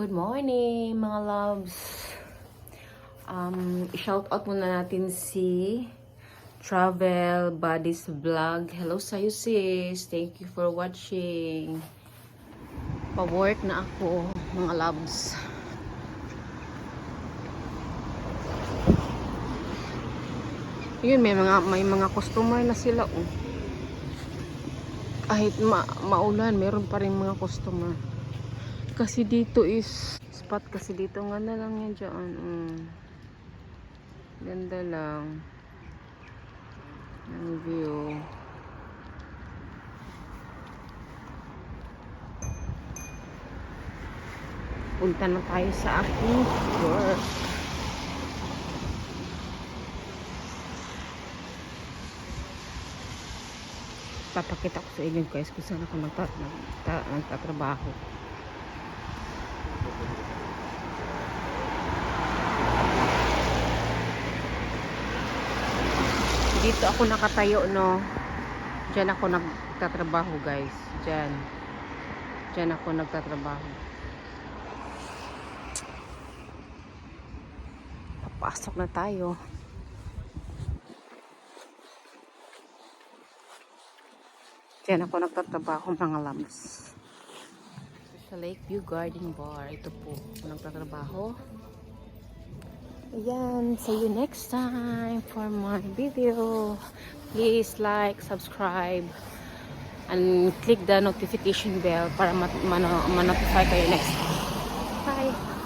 Good morning, mga loves. Um, shout out muna natin si Travel Buddies Vlog. Hello sa'yo sis. Thank you for watching. Pa-work na ako, mga loves. Yun, may mga may mga customer na sila oh. Kahit ma maulan, meron pa rin mga customer. Kasi dito is spot kasi dito nga na lang yan dyan. Mm. Ganda lang. Ang view. Punta na tayo sa aking work. Papakita ko sa inyo guys kung saan ako nagta nagta Dito ako nakatayo, no. Diyan ako nagtatrabaho, guys. Diyan. Diyan ako nagtatrabaho. Papasok na tayo. Diyan ako nagtatrabaho, mga lambs. Sa Lakeview Garden Bar. Ito po, ako nagtatrabaho. Ayan, see you next time for my video. Please like, subscribe, and click the notification bell para ma-notify kayo next time.